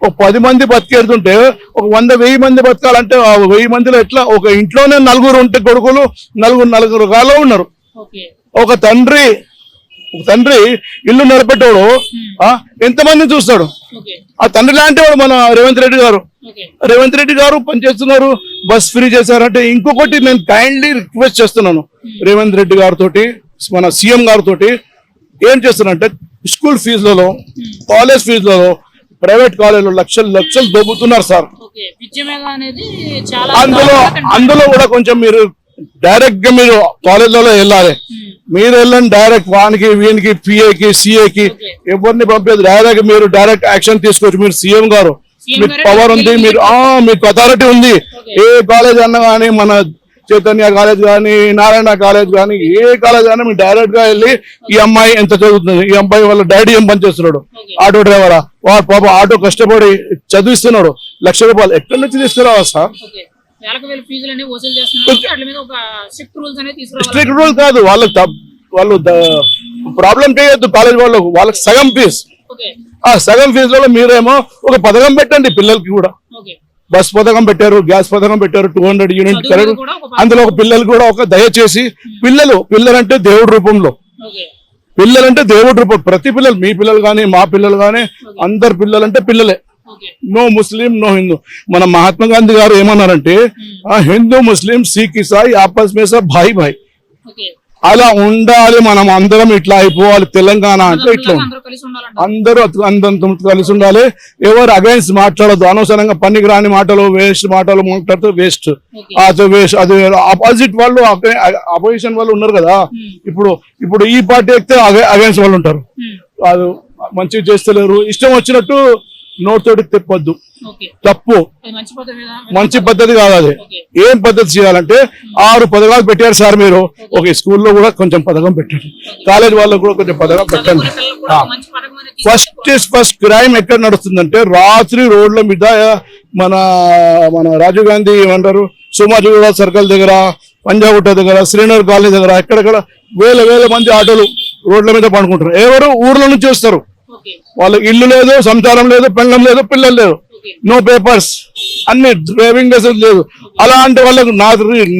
ఒక పది మంది బతికేడుతుంటే ఒక వంద వెయ్యి మంది బతకాలంటే ఆ వెయ్యి మందిలో ఎట్లా? ఒక ఇంట్లోనే నలుగురు ఉంటే కొడుకులు నలుగురు నలుగురు గాలో ఉన్నారు. ఒక తండ్రి ఒక తండ్రి ఇల్లు నిలబెట్టేవాడు ఆ, ఎంతమందిని చూస్తాడు? ఆ తండ్రి లాంటి వాడు మన రేవంత్ రెడ్డి గారు. రేవంత్ రెడ్డి గారు పనిచేస్తున్నారు బస్ ఫ్రీ చేశారంటే ఇంకొకటి నేను కైండ్లీ రిక్వెస్ట్ చేస్తున్నాను. రేవంత్ రెడ్డి గారితో మన సీఎం గారితో ఏం చేస్తున్నారంటే స్కూల్ ఫీజులలో కాలేజ్ ఫీజులలో ప్రైవేట్ కాలేజీలో లక్షలు లక్షలు దొబ్బుతున్నారు సార్ అందులో. అందులో కూడా కొంచెం మీరు డైరెక్ట్గా మీరు కాలేజీలలో వెళ్ళాలి మీరు వెళ్ళండి డైరెక్ట్ వానికి వీనికి పిఏకి సిఏకి. ఎవరిని పంపేది డైరెక్ట్ మీరు డైరెక్ట్ యాక్షన్ తీసుకోవచ్చు మీరు సీఎం గారు మీకు పవర్ ఉంది మీరు మీకు అథారిటీ ఉంది. ఏ కాలేజ్ అన్నా కానీ మన చైతన్య కాలేజ్ కానీ నారాయణ కాలేజ్ కానీ ఏ కాలేజ్ కానీ మీరు డైరెక్ట్గా వెళ్ళి ఈ అమ్మాయి ఎంత చదువుతుంది? ఈ అమ్మాయి వాళ్ళ డాడీ ఏం పని చేస్తున్నాడు? Okay. ఆటో డ్రైవరా? వాడు పాప ఆటో కష్టపడి చదివిస్తున్నాడు. లక్ష రూపాయలు ఎక్కడి నుంచి తీసుకురావా సార్? స్ట్రిక్ట్ రూల్ కాదు. వాళ్ళకి వాళ్ళు ప్రాబ్లం చేయొద్దు కాలేజ్ వాళ్ళకు. వాళ్ళకి సగం ఫీజ్ ఆ సగం ఫీజులలో మీరేమో ఒక పథకం పెట్టండి పిల్లలకి కూడా. బస్ పథకం పెట్టారు గ్యాస్ పథకం పెట్టారు టూ హండ్రెడ్ యూనిట్ కరెంట్ అందులో ఒక పిల్లలు కూడా ఒక దయచేసి పిల్లలు పిల్లలంటే దేవుడి రూపంలో. పిల్లలంటే దేవుడి రూపం. ప్రతి పిల్లలు మీ పిల్లలు కానీ మా పిల్లలు కానీ అందరు పిల్లలంటే పిల్లలే. No Muslim no Hindu. మన మహాత్మా గాంధీ గారు ఏమన్నారంటే ఆ హిందూ ముస్లిం సిక్ ఇసాయి ఆపస్ మే సబ్ భాయి. భాయ్ అలా ఉండాలి మనం అందరం ఇట్లా అయిపోవాలి. తెలంగాణ అంటే ఇట్లా. అందరూ అందరూ కలిసి ఉండాలి. ఎవరు అగైన్స్ మాట్లాడదు అనవసరంగా పనికి రాని మాటలు వేస్ట్ మాటలు మాట్లాడితే వేస్ట్ అది వేస్ట్ అది ఆపోజిట్ వాళ్ళు అపోజిషన్ వాళ్ళు ఉన్నారు కదా. ఇప్పుడు ఇప్పుడు ఈ పార్టీ ఎక్కితే అగైన్స్ వాళ్ళు ఉంటారు. Hmm. అది మంచిగా చేస్తలేరు. ఇష్టం వచ్చినట్టు నోటితోటి తెప్పొద్దు. తప్పు. మంచి పద్ధతి కదా? అది. ఏం పద్ధతి చేయాలంటే ఆరు పథకాలు పెట్టారు సార్ మీరు. ఒక స్కూల్లో కూడా కొంచెం పథకం పెట్టండి కాలేజ్ వాళ్ళకు కూడా కొంచెం పథకం పెట్టండి. ఫస్ట్ ఇస్ ఫస్ట్ క్రైమ్ ఎక్కడ నడుస్తుందంటే రాత్రి రోడ్ల మీద మన మన రాజీవ్ గాంధీ ఏమంటారు? సోమాజిగూడ సర్కిల్ దగ్గర పంజాగుట్ట దగ్గర శ్రీనగర్ కాలనీ దగ్గర ఎక్కడెక్కడ వేల వేల మంది ఆటోలు రోడ్ల మీద పండుకుంటారు. ఎవరు ఊర్ల నుంచి వస్తారు? వాళ్ళకి ఇల్లు లేదు సంసారం లేదు పెళ్ళం లేదు పిల్లలు లేదు నో పేపర్స్ అన్ని డ్రైవింగ్ లైసెన్స్ లేదు. అలాంటి వాళ్ళకు నా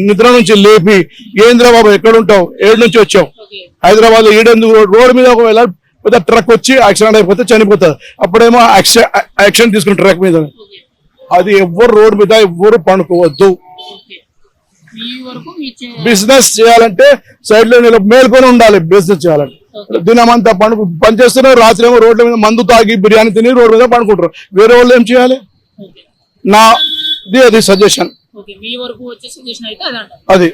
నిద్ర నుంచి లేపి ఏంద్ర బాబు ఎక్కడ ఉంటావు? ఏడు నుంచి వచ్చావు. హైదరాబాద్లో ఈడెందుకు రోడ్ రోడ్ మీద ఒకవేళ పెద్ద ట్రక్ వచ్చి యాక్సిడెంట్ అయిపోతే చనిపోతారు. అప్పుడేమో యాక్షన్ యాక్షన్ తీసుకుని ట్రక్ మీద. అది ఎవ్వరు రోడ్ మీద ఎవ్వరు పండుకోవద్దు. బిజినెస్ చేయాలంటే సైడ్లో మేల్కొని ఉండాలి. బిజినెస్ చేయాలంటే. దినమంతా పండుకు పని చేస్తున్నారు రాత్రి ఏమో రోడ్ల మీద మందు తాగి బిర్యానీ తిని రోడ్ మీద పండుకుంటారు. వేరే వాళ్ళు ఏం చేయాలి? నా అది సజెషన్ అది.